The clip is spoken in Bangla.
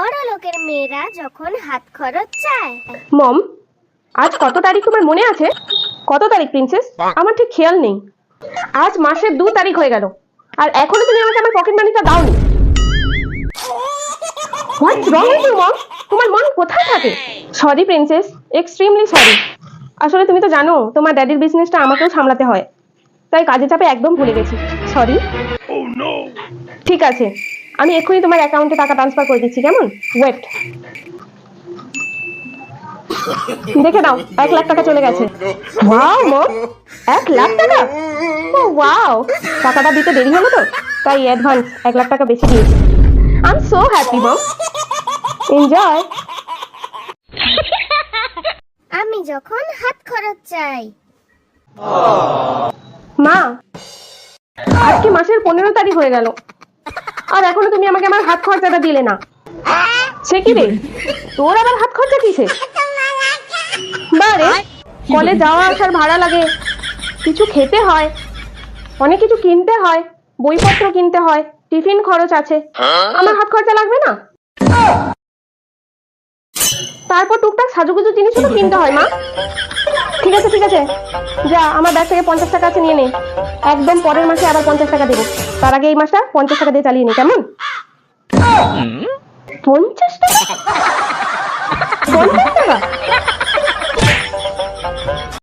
বড় লোকের মেয়েরা যখন হাত খরচ চায়। মম আজ কত তারিখ তোমার মনে আছে? কত তারিখ প্রিন্সেস আমার ঠিক খেয়াল নেই। আজ মাসের দু তারিখ হয়ে গেল। আর এখনও তুমি আমাকে আমার পকেট মানিটা দাওনি। What's wrong with you mom তোমার মন কোথায় থাকে? সরি প্রিন্সেস এক্সট্রিমলি সরি আসলে তুমি তো জানো তোমার ড্যাডির বিজনেসটা আমাকেও সামলাতে হয়। তাই কাজে চাপে একদম ভুলে গেছি। সরি ঠিক আছে। আমি এক্ষুনি তোমার অ্যাকাউন্টে টাকা ট্রান্সফার করে দিচ্ছি কেমন? ওয়েট দেখে দাও এক লাখ টাকা চলে গেছে। ওয়াও মো। এক লাখ টাকা? ও ওয়াও টাকাটা দিতে দেরি হলো তো তাই অ্যাডভান্স এক লাখ টাকা বেশি দিয়েছি। I am so happy mom enjoy আমি যখন হাত খরচ চাই। মা আজকে মাসের পনেরো তারিখ হয়ে গেল। আর এখনও তুমি আমাকে আমার হাত খরচাটা দিলে না। সে কি রে? তোর আবার হাত খরচা কিসে বারে কলে যাওয়া আসার ভাড়া লাগে। কিছু খেতে হয় অনেক কিছু কিনতে হয় বইপত্র কিনতে হয় টিফিন খরচ আছে। আমার হাত খরচা লাগবে না? তারপর টুকটাক সাজুগুজু জিনিসও তো কিনতে হয় মা। ঠিক আছে ঠিক আছে? যা আমার ব্যাগ থেকে পঞ্চাশ টাকা আছে নিয়ে নে। একদম পরের মাসে আবার পঞ্চাশ টাকা দেবো। তার আগে এই মাসটা পঞ্চাশ টাকা দিয়ে চালিয়ে নে কেমন? পঞ্চাশ টাকা? পঞ্চাশ টাকা?